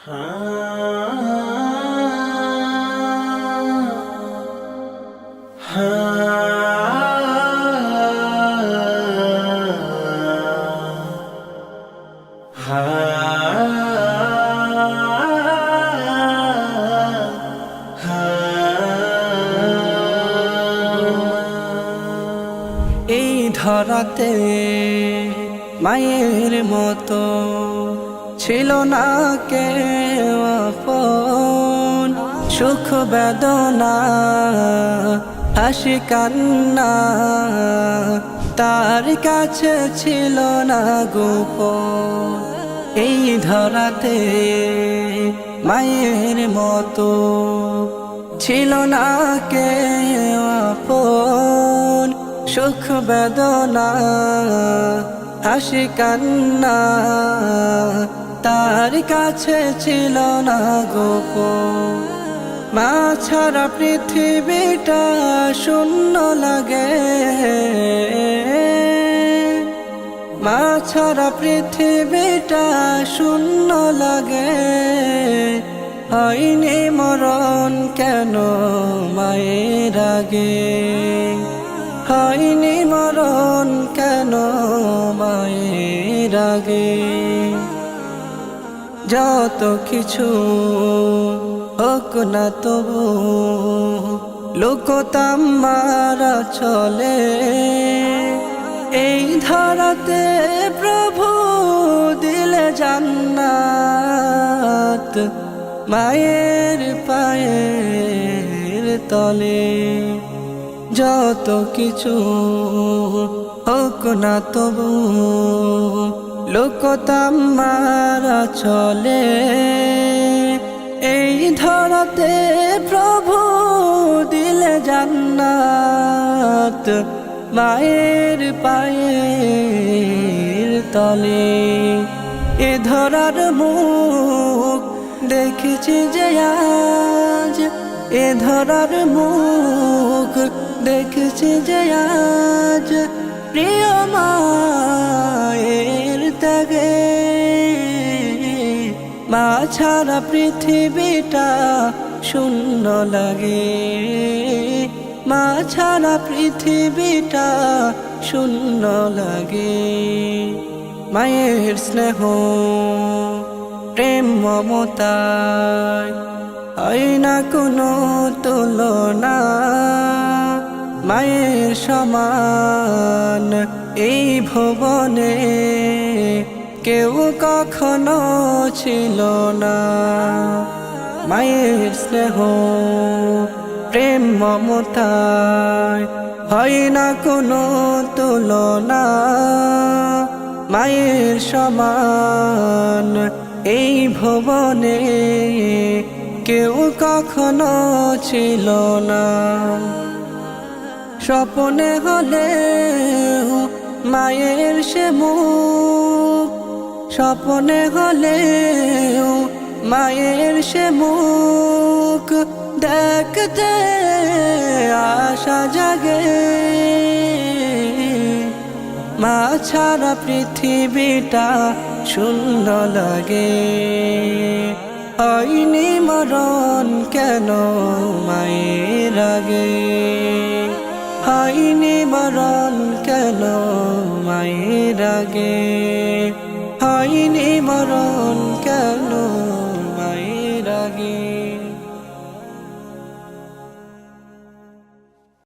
এই ধরাতে মায়ের মতো ছিল না আপন, সুখ বেদনা, হাসি কান্না, তার কাছে ছিল না গোপ এই ধরাতে মায়ের মতো ছিল না কেউ আপন, সুখ বেদনা, হাসি কান্না তার কাছে ছিল না গোপন মা ছাড়া পৃথিবীটা শূন্য লাগে। মা ছাড়া পৃথিবীটা শূন্য লাগে। হয়নি মরণ কেন মায়ের আগে? হয়নি মরণ কেন মায়ের আগে? যত কিছু হোক না তবু লোকতাম মারা চলে। এই ধরাতে প্রভু দিলে জান্নাত মায়ের পায়ের তলে। যত কিছু হোক না তবু লোকতাম মারা চলে। এই ধরাতে প্রভু দিলে জান্নাত মায়ের পায়ের তলে। এ ধরার মুখ দেখেছি যে আজ। এ ধরার মুখ দেখেছি যে আজ। প্রিয় মায়ের মা ছাড়া পৃথিবীটা শূন্য লাগে। মা ছাড়া পৃথিবীটা শূন্য লাগে। মায়ের স্নেহ, প্রেম মমতায় হয় না কোনো তুলনা। মায়ের সমান এই ভুবনে কেউ কখনো ছিল না। মায়ের স্নেহ, প্রেম, মমতায় হয় না কোনো তুলনা। মায়ের সমান এই ভুবনে কেউ কখনো ছিল না। স্বপনে হলে মায়ের সে মুখ স্বপনে হলে মায়ের সে মুখ দেখতে আশা জাগে। মা ছাড়া পৃথিবীটা শূন্য লাগে। হয়নি মরণ কেন মায়ের আগে? হয়নি মরণ কেন মায়ের আগে? On.